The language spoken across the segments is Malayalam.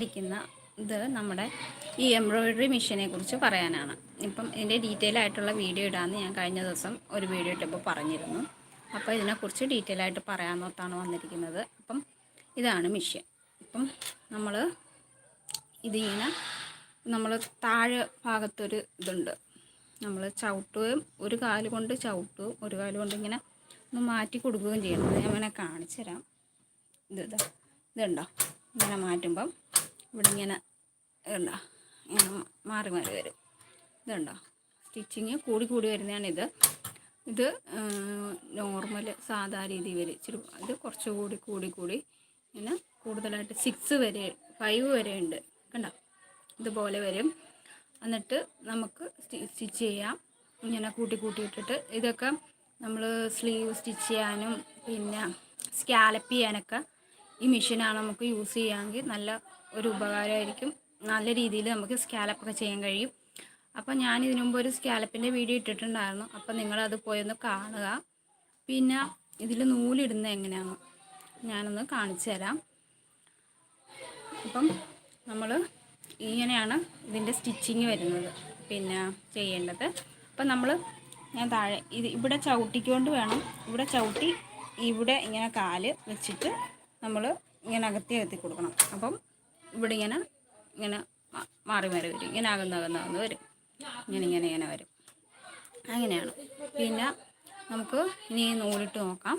ഇരിക്കുന്ന ഇത് നമ്മുടെ ഈ എംബ്രോയിഡറി മെഷീനെ കുറിച്ച് പറയാനാണ്. ഇപ്പം ഇതിന്റെ ഡീറ്റെയിൽ ആയിട്ടുള്ള വീഡിയോ ഇടാമെന്ന് ഞാൻ കഴിഞ്ഞ ദിവസം ഒരു വീഡിയോ ഇട്ടപ്പോൾ പറഞ്ഞിരുന്നു. അപ്പോൾ ഇതിനെക്കുറിച്ച് ഡീറ്റെയിൽ ആയിട്ട് പറയാമെന്നോട്ടാണ് വന്നിരിക്കുന്നത്. അപ്പം ഇതാണ് മെഷീൻ. ഇപ്പം നമ്മൾ ഇതിങ്ങനെ നമ്മൾ താഴെ ഭാഗത്തൊരു ഇതുണ്ട്. നമ്മൾ ചവിട്ടുകയും ഒരു കാൽ കൊണ്ട് ചവിട്ടുകയും ഒരു കാൽ കൊണ്ട് ഇങ്ങനെ ഒന്ന് മാറ്റി കൊടുക്കുകയും ചെയ്യണം. ഞാൻ അങ്ങനെ കാണിച്ചു തരാം ഇത് ഇതാ ഇതുണ്ടോ ഇങ്ങനെ മാറ്റുമ്പം ഇവിടെ ഇങ്ങനെ ഇതുണ്ടോ? ഇങ്ങനെ മാറി മാറി വരും. ഇതുണ്ടോ? സ്റ്റിച്ചിങ് കൂടി കൂടി വരുന്നതാണിത്. ഇത് നോർമൽ സാധാ രീതി വരും ഇച്ചിരി ഇത് കുറച്ചുകൂടി കൂടി കൂടി ഇങ്ങനെ കൂടുതലായിട്ട് സിക്സ് വരെ ഫൈവ് വരെ ഉണ്ട്. കണ്ടോ? ഇതുപോലെ വരും. എന്നിട്ട് നമുക്ക് സ്റ്റിച്ച് ചെയ്യാം. ഇങ്ങനെ കൂട്ടി കൂട്ടിയിട്ടിട്ട് ഇതൊക്കെ നമ്മൾ സ്ലീവ് സ്റ്റിച്ച് ചെയ്യാനും പിന്നെ സ്കാലപ്പ് ചെയ്യാനൊക്കെ ഈ മെഷീനാണ് നമുക്ക് യൂസ് ചെയ്യാമെങ്കിൽ നല്ല ഒരു ഉപകാരമായിരിക്കും. നല്ല രീതിയിൽ നമുക്ക് സ്കാലപ്പൊക്കെ ചെയ്യാൻ കഴിയും. അപ്പോൾ ഞാൻ ഇതിനു മുമ്പ് ഒരു സ്കാലപ്പിന്റെ വീഡിയോ ഇട്ടിട്ടുണ്ടായിരുന്നു. അപ്പോൾ നിങ്ങളത് പോയൊന്ന് കാണുക. പിന്നെ ഇതിൽ നൂലിടുന്നത് എങ്ങനെയാണ് ഞാനൊന്ന് കാണിച്ചു തരാം. അപ്പം നമ്മൾ ഇങ്ങനെയാണ് ഇതിന്റെ സ്റ്റിച്ചിങ് വരുന്നത്. പിന്നെ ചെയ്യേണ്ടത്. അപ്പം നമ്മൾ ഞാൻ താഴെ ഇത് ഇവിടെ ചവിട്ടിക്കൊണ്ട് വേണം. ഇവിടെ ചവിട്ടി ഇവിടെ ഇങ്ങനെ കാൽ വെച്ചിട്ട് നമ്മൾ ഇങ്ങനെ അകത്തി അകത്തി കൊടുക്കണം. അപ്പം ഇവിടെ ഇങ്ങനെ ഇങ്ങനെ മാറി മാറി വരും. ഇങ്ങനെ അകന്ന് അകന്ന് വരും. ഇങ്ങനെ ഇങ്ങനെ ഇങ്ങനെ വരും. അങ്ങനെയാണ്. പിന്നെ നമുക്ക് ഇനി നൂലിട്ട് നോക്കാം.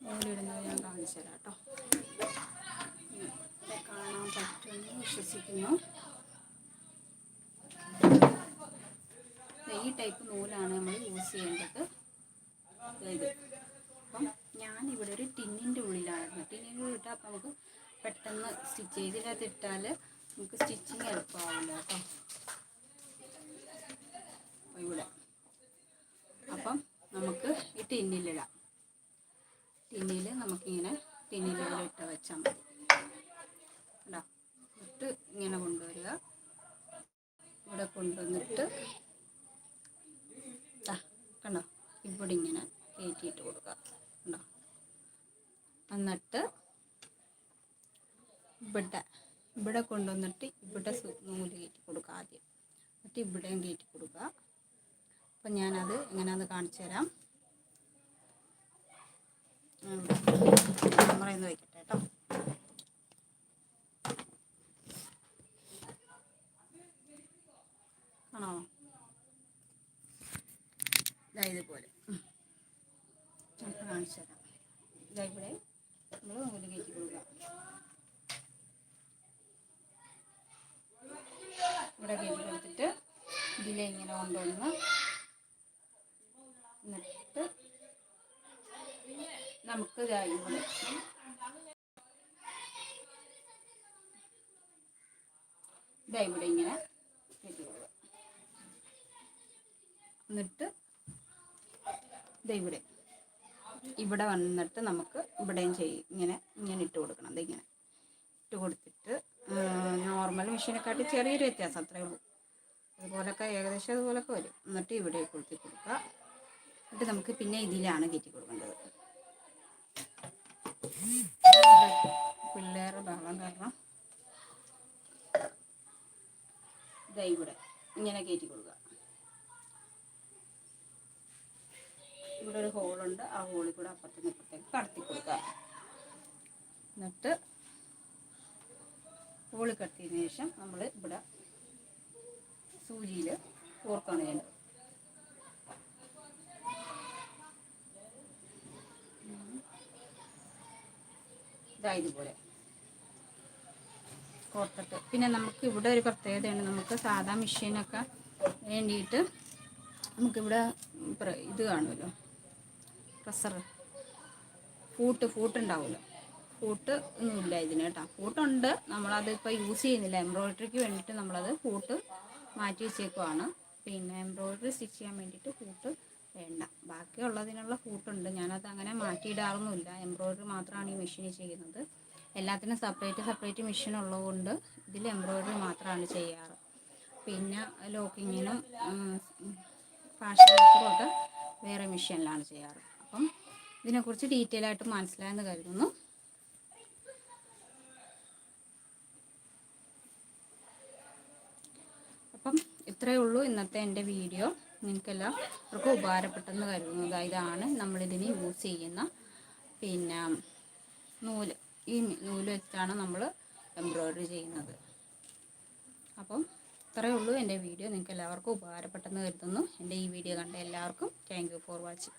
നൂലിടുന്നത് ഞാൻ കാണിച്ചു തരാം കേട്ടോ. കാണാൻ പറ്റുമെന്ന് വിശ്വസിക്കുന്നു. ഈ ടൈപ്പ് നൂലാണ് നമ്മൾ യൂസ് ചെയ്യേണ്ടത്. അപ്പം ഞാനിവിടെ ഒരു ടിന്നിന്റെ ഉള്ളിലായിരുന്നു. ടിന്നിന്റെ ഉള്ളിൽ ഇട്ടാൽ അപ്പം നമുക്ക് പെട്ടെന്ന് സ്റ്റിച്ച് ചെയ്ത് ഇട്ടാൽ നമുക്ക് സ്റ്റിച്ചിങ് എളുപ്പമാവില്ല കേട്ടോ ഇവിടെ. അപ്പം നമുക്ക് ഈ ടിന്നിലിടാം. ടിന്നിൽ നമുക്കിങ്ങനെ ടിന്നിലിവിടെ ഇട്ട് വെച്ചാൽ മതി. ഇട്ട് ഇങ്ങനെ കൊണ്ടുവരിക. ഇവിടെ കൊണ്ടുവന്നിട്ട് കണ്ടോ ഇവിടെ ഇങ്ങനെ കയറ്റിയിട്ട് കൊടുക്കുക കണ്ടോ എന്നിട്ട് ഇവിടെ ഇവിടെ കൊണ്ടുവന്നിട്ട് ഇവിടെ നൂൽ കയറ്റി കൊടുക്കുക ആദ്യം. എന്നിട്ട് ഇവിടെയും കയറ്റി കൊടുക്കുക. അപ്പം ഞാനത് എങ്ങനെയാണെന്ന് കാണിച്ചു തരാം. ക്യാമറയിൽ വയ്ക്കട്ടെ കേട്ടോ. ആണോ? ഇതാ കാണിച്ചു തരാം. ഇതാ ഇവിടെ. നമ്മൾ നൂൽ കയറ്റി കൊടുക്കുക ഇവിടെ കയറ്റി കൊടുത്തിട്ട് ഇതിലെ ഇങ്ങനെ കൊണ്ടുവന്ന് എന്നിട്ട് നമുക്ക് ഇതാ ഇവിടെ. ഇതാ ഇവിടെ ഇങ്ങനെ എന്നിട്ട് ഇവിടെ. ഇവിടെ വന്നിട്ട് നമുക്ക് ഇവിടെയും ചെയ്യും ഇങ്ങനെ ഇങ്ങനെ ഇട്ട് കൊടുക്കണം. അതിങ്ങനെ ഇട്ട് കൊടുത്തിട്ട് നോർമൽ മെഷീനെക്കാട്ടി ചെറിയൊരു വ്യത്യാസം അത്രേ ഉള്ളൂ. അതുപോലൊക്കെ ഏകദേശം അതുപോലൊക്കെ വരും. എന്നിട്ട് ഇവിടെ കൊളുത്തി കൊടുക്കുക എന്നിട്ട് നമുക്ക് പിന്നെ ഇതിലാണ് കയറ്റി കൊടുക്കേണ്ടത്. പിള്ളേരുടെ ബഹളം കാരണം ഇതാ ഇവിടെ ഇങ്ങനെ കയറ്റി കൊടുക്കുക ഇവിടെ ഒരു ഹോളുണ്ട്. ആ ഹോളിൽ കൂടെ അപ്പുറത്തേക്ക് ഇപ്പുറത്തേക്ക് കടത്തി കൊടുക്കുക എന്നിട്ട് ഹോളി കടത്തിയതിന് ശേഷം നമ്മൾ ഇവിടെ സൂചിയിൽ ഓർക്കാണ് ഞാൻ. ഇതാ ഇതുപോലെ. കോർത്തിട്ട്. പിന്നെ നമുക്ക് ഇവിടെ ഒരു പ്രത്യേകതയാണ്. നമുക്ക് സാധാ മെഷീനൊക്കെ വേണ്ടിയിട്ട് നമുക്കിവിടെ ഇത് കാണുമല്ലോ. പ്രസർ ഫൂട്ട് ഫൂട്ട് ഉണ്ടാവുമല്ലോ ഫൂട്ട് ഒന്നുമില്ല ഇതിന് കേട്ടോ. ഫൂട്ടുണ്ട് നമ്മളത് ഇപ്പോൾ യൂസ് ചെയ്യുന്നില്ല. എംബ്രോയിഡറിക്ക് വേണ്ടിയിട്ട് നമ്മളത് ഫൂട്ട് മാറ്റി വെച്ചേക്കുവാണ്. പിന്നെ എംബ്രോയിഡറി സ്റ്റിച്ച് ചെയ്യാൻ വേണ്ടിയിട്ട് കൂട്ട് വേണ്ട. ബാക്കിയുള്ളതിനുള്ള കൂട്ടുണ്ട്. ഞാനത് അങ്ങനെ മാറ്റിയിടാറൊന്നുമില്ല. എംബ്രോയിഡറി മാത്രമാണ് ഈ മെഷീനിൽ ചെയ്യുന്നത്. എല്ലാത്തിനും സെപ്പറേറ്റ് സെപ്പറേറ്റ് മെഷീൻ ഉള്ളതുകൊണ്ട് ഇതിൽ എംബ്രോയിഡറി മാത്രമാണ് ചെയ്യാറ്. പിന്നെ ലോക്കിങ്ങിനും ഫാഷൻ ഒക്കെ വേറെ മെഷീനിലാണ് ചെയ്യാറ്. അപ്പം ഇതിനെക്കുറിച്ച് ഡീറ്റെയിൽ ആയിട്ട് മനസ്സിലായെന്ന് കരുതുന്നു. ഇന്നത്തെ എന്റെ വീഡിയോ. നിങ്ങൾക്കെല്ലാവർക്കും ഉപകാരപ്പെട്ടെന്ന് കരുതുന്നത് ഇതാണ് നമ്മളിതിന് യൂസ് ചെയ്യുന്ന പിന്നെ നൂൽ. ഈ നൂൽ വെച്ചാണ് നമ്മൾ എംബ്രോയ്ഡറി ചെയ്യുന്നത്. അപ്പം ഇത്രയേ ഉള്ളൂ എന്റെ വീഡിയോ. നിങ്ങൾക്ക് എല്ലാവർക്കും ഉപകാരപ്പെട്ടെന്ന് കരുതുന്നു. എന്റെ ഈ വീഡിയോ കണ്ട എല്ലാവർക്കും താങ്ക് ഫോർ വാച്ചിങ്